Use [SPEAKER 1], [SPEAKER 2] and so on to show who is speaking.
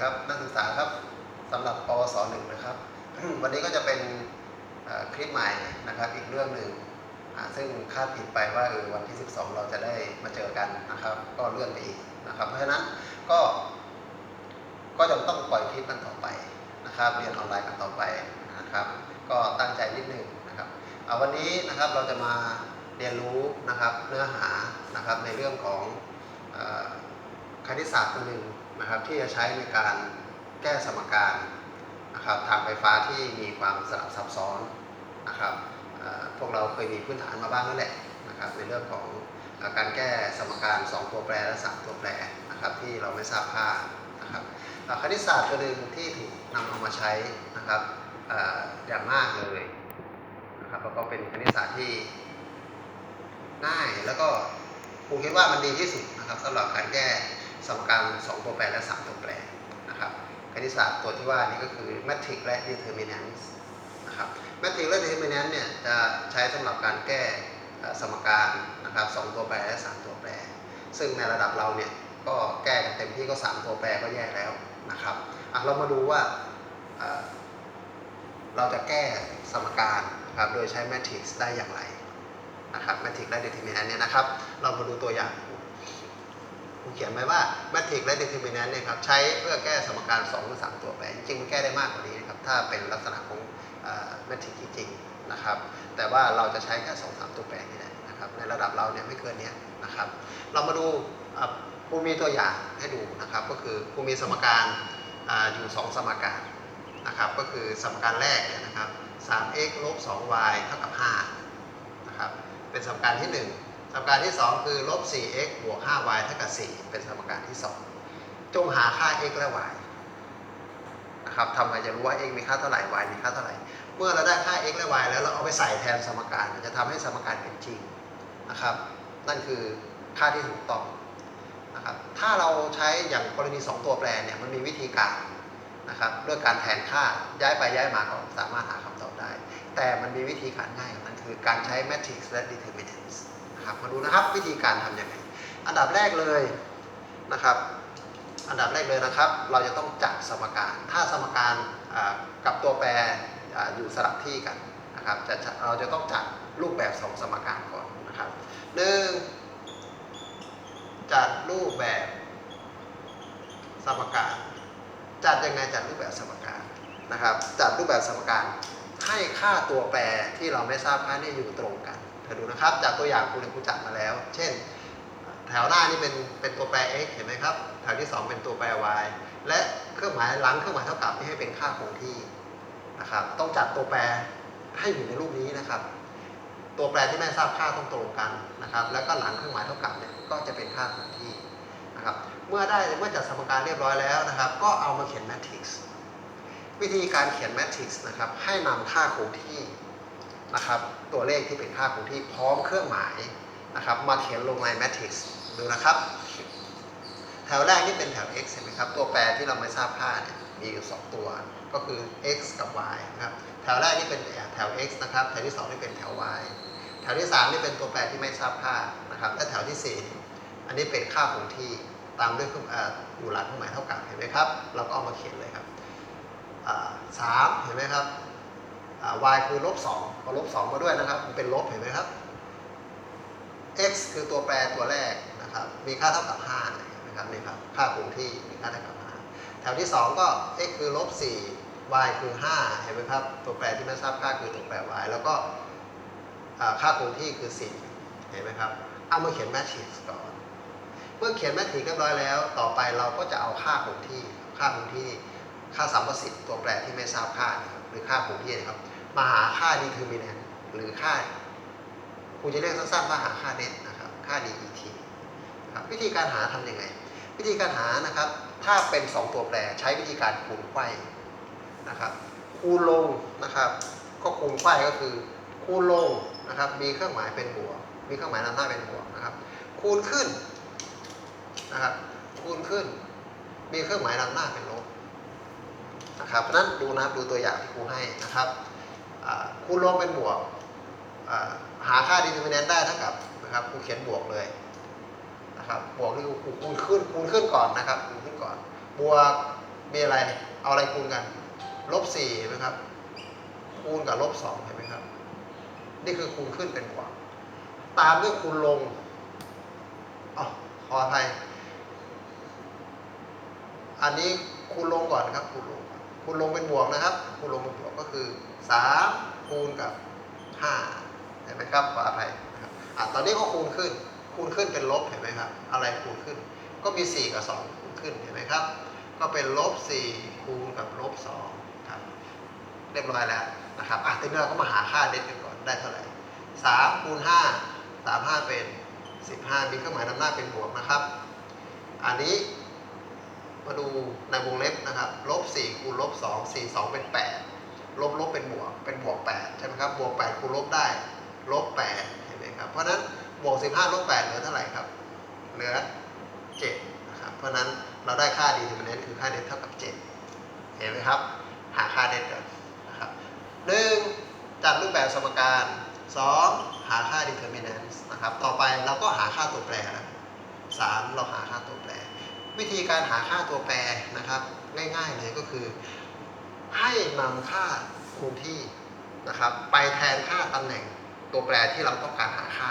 [SPEAKER 1] ครับนักศึกษาครับสำหรับปวสหนึ่งนะครับ วันนี้ก็จะเป็นคลิปใหม่นะครับอีกเรื่องหนึ่งซึ่งคาดผิดไปว่าเออวันที่ 12 เราจะได้มาเจอกันนะครับ ก็เลื่อนไปอีกนะครับ เพราะฉะนั้นก็ ก็จะต้องปล่อยคลิปกันต่อไปนะครับ เรียนออนไลน์กันต่อไปนะครับ ก็ตั้งใจนิดนึงนะครับเอาวันนี้นะครับเราจะมาเรียนรู้นะครับเนื้อหานะครับในเรื่องของคณิตศาสตร์ตัวหนึ่ง นะครับที่จะใช้ในการแก้สมการนะครับทางไฟฟ้าที่มีความสลับซับซ้อนนะครับพวกเราเคยมีพื้นฐานมาบ้างนั่นแหละนะครับในเรื่องของการแก้สมการ 2 ตัวแปรและ 3 ตัวแปรนะครับที่เราไม่ทราบค่านะครับคณิตศาสตร์ตัวหนึ่งที่ถูกนำเอามาใช้นะครับอออย่างมากเลยนะครับแล้วก็เป็นคณิตศาสตร์ที่ง่ายแล้วก็ครูคิดว่ามันดีที่สุดนะครับสำหรับการแก้ สมการ2ตัวแปรและ 3 ตัวแปรนะครับคณิตศาสตร์ตัวที่ว่านี้ก็คือ matrix และ determinants นะครับ matrix และ determinant เนี่ยจะใช้สำหรับการแก้สมการนะครับ2ตัวแปรและ 3 ตัวแปร ซึ่งในระดับเราเนี่ยก็แก้กันเต็มที่ก็ 3 ตัวแปรก็แย่แล้วนะครับอะเรามาดูว่าเราจะแก้สมการนะครับโดยใช้แมทริกซ์ได้อย่างไรนะครับแมทริกซ์และเด t ิ r มิ n น n เนี่ยนะครับ เรามาดูตัวอย่าง ผมเขียนไว้ว่าแมทริกซ์และเด t ิ r มิ n น n เนี่ยครับใช้เพื่อแก้สมการ2หรือ3ตัวแปรจริงมันแก้ได้มากกว่านี้นะครับถ้าเป็นลักษณะของแมทริกซ์จริงๆนะครับแต่ว่าเราจะใช้แค่2 3ตัวแปรนี่แหละนะครับในระดับเราเนี่ยไม่เกินนี้นะครับเรามาดูอะครูมีตัวอย่างให้ดูนะครับก็คือครูมีสมการออยู่ 2 สมการนะครับก็คือสมการแรกเนี่ยนะครับ 3x ลบ 2y เท่ากับ5นะครับเป็นสมการที่ 1 สมการที่ 2 คือลบ 4x บวก 5y เท่ากับ 4 เป็นสมการที่ 2 จงหาค่า x และ y นะครับทำไมจะรู้ว่า x มีค่าเท่าไหร่ y มีค่าเท่าไหร่ เมื่อเราได้ค่า x และ y แล้วเราเอาไปใส่แทนสมการจะทำให้สมการเป็นจริงนะครับ นั่นคือค่าที่ถูกต้องนะครับ ถ้าเราใช้อย่างกรณี 2 ตัวแปรเนี่ยมันมีวิธีการนะครับด้วยการแทนค่าย้ายไปย้ายมาก็สามารถหาคำตอบได้ แต่มันมีวิธีการง่ายกว่านั้น คือการใช้ matrix และ determinants นะครับมาดูนะครับวิธีการทำยังไง อันดับแรกเลยนะครับ อันดับแรกเลยนะครับ เราจะต้องจัดสมการ ถ้าสมการกับตัวแปรออยู่สลับที่กันนะครับจะเราจะต้องจัดรูปแบบสองสมการก่อนนะครับหนึ่งจัดรูปแบบสมการ จัดยังไงจัดรูปแบบสมการนะครับ จัดรูปแบบสมการ ให้ค่าตัวแปรที่เราไม่ทราบค่านี่อยู่ตรงกันเธอดูนะครับ จากตัวอย่างคุณครูจัดมาแล้ว เช่น แถวหน้านี่เป็นเป็นตัวแปร x เห็นไหมครับ แถวที่ 2 เป็นตัวแปร y และเครื่องหมายหลังเครื่องหมายเท่ากับนี่ให้เป็นค่าคงที่นะครับ ต้องจัดตัวแปรให้อยู่ในรูปนี้นะครับ ตัวแปรที่ไม่ทราบค่าต้องตรงกันนะครับ แล้วก็หลังเครื่องหมายเท่ากับเนี่ยก็จะเป็นค่าคงที่นะครับ เมื่อได้เมื่อจัดสมการเรียบร้อยแล้วนะครับ ก็เอามาเขียนแมทริกซ์ วิธีการเขียนแมทริกซ์นะครับให้นำค่าคงที่นะครับตัวเลขที่เป็นค่าคงที่พร้อมเครื่องหมายนะครับมาเขียนลงในแมทริกซ์ดูนะครับ แถวแรกนี่เป็นแถว x เห็นไหมครับตัวแปรที่เราไม่ทราบค่าเนี่ยมีอยู่ 2 ตัวก็คือ x กับ y นะครับแถวแรกนี่เป็นแถว x นะครับแถวที่ 2 นี่เป็นแถว y แถวที่ 3 นี่เป็นตัวแปรที่ไม่ทราบค่านะครับและแถวที่ 4 อันนี้เป็นค่าคงที่ตามด้วยอ,อยู่หลังเครื่องหมายเท่ากับเห็นไหมครับ เราก็เอามาเขียนเลยครับ สามเห็นไหมครับ y คือลบ2เอาลบ2มาด้วยนะครับ มันเป็นลบเห็นไหมครับ x คือตัวแปรตัวแรกนะครับ มีค่าเท่ากับ5นะครับนี่ครับ ค่าคงที่มีค่าเท่ากับ5แถวที่ 2 ก็ x คือลบ4 y คือ 5 เห็นไหมครับ ตัวแปรที่ไม่ทราบค่าคือตัวแปร y แล้วก็ค่าคงที่คือ 4 เห็นไหมครับ เอามาเขียนแมทริกซ์ก่อน เมื่อเขียนแมทริกซ์เรียบร้อยแล้ว ต่อไปเราก็จะเอาค่าคงที่ ค่าคงที่ ค่าสัมประสิทธิ์ตัวแปรที่ไม่ทราบค่าหรือค่าคงที่นะครับมาหาค่า determinant หรือค่าครูจะเรียกสั้นๆว่าหาค่าเน็ตนะครับค่า DET นะครับวิธีการหาทำยังไง วิธีการหานะครับ ถ้าเป็น 2 ตัวแปรใช้วิธีการคูณไขว้นะครับคูณลงนะครับก็คูณไขว้ก็คือคูณลงนะครับมีเครื่องหมายเป็นบวกมีเครื่องหมายนำหน้าเป็นบวกนะครับคูณขึ้นนะครับคูณขึ้นมีเครื่องหมายนำหน้าเป็นลบ นะครับนั้นดูนะครับดูตัวอย่างที่ครูให้นะครับอ่าคูณลงเป็นบวกหาค่า determinant ได้เท่ากับนะครับครูเขียนบวกเลยนะครับบวกคือครูคูณขึ้นคูณขึ้นก่อนนะครับคูณขึ้นก่อน บวกมีอะไรเอาอะไรคูณกันลบสี่นไหมครับคูณกับลบสองเห็นไหมครับ นี่คือคูณขึ้นเป็นบวกตามด้วยคูณลงอ๋อขออภัยอันนี้คูณลงก่อนนะครับคูณลงก่อน คูณลงเป็นบวกนะครับคูณลงเป็นบวกก็คือสามคูณกับห้าเห็นไหมครับขออภัยนะครับอะตอนนี้ก็คูณขึ้น คูณขึ้นเป็นลบเห็นไหมครับ อะไรคูณขึ้น ก็มีสี่กับสองคูณขึ้นเห็นไหมครับ ก็เป็นลบสี่คูณกับลบสองครับ เรียบร้อยแล้วนะครับอะทีนี้เราก็มาหาค่าเด็ดกันก่อนได้เท่าไหร่สามคูณห้าสามห้าเป็นสิบห้ามีเครื่องหมายนำหน้าเป็นบวกนะครับ อันนี้ มาดูในวงเล็บนะครับลบ4คูณลบ2 4 2 เป็น 8 ลบลบเป็นบวกเป็นบวก8ใช่ไหมครับบวก8คูณลบได้ลบ8เห็นไหมครับเพราะนั้นบวก15ลบ8เหลือเท่าไหร่ครับเหลือ7นะครับเพราะนั้นเราได้ค่าดีเทอร์มินนคือค่าเด็ดเท่ากับ 7 เห็นไหมครับ หาค่าเด็ดกันนะครับหนึ่งจัดรูปแบบสมการ 2 หาค่า determinant นะครับต่อไปเราก็หาค่าตัวแปรแล้วสามเราหาค่าตัวแปร วิธีการหาค่าตัวแปรนะครับ ง่ายๆเลยก็คือ ให้นำค่าคงที่นะครับ ไปแทนค่าตำแหน่งตัวแปรที่เราต้องการหาค่า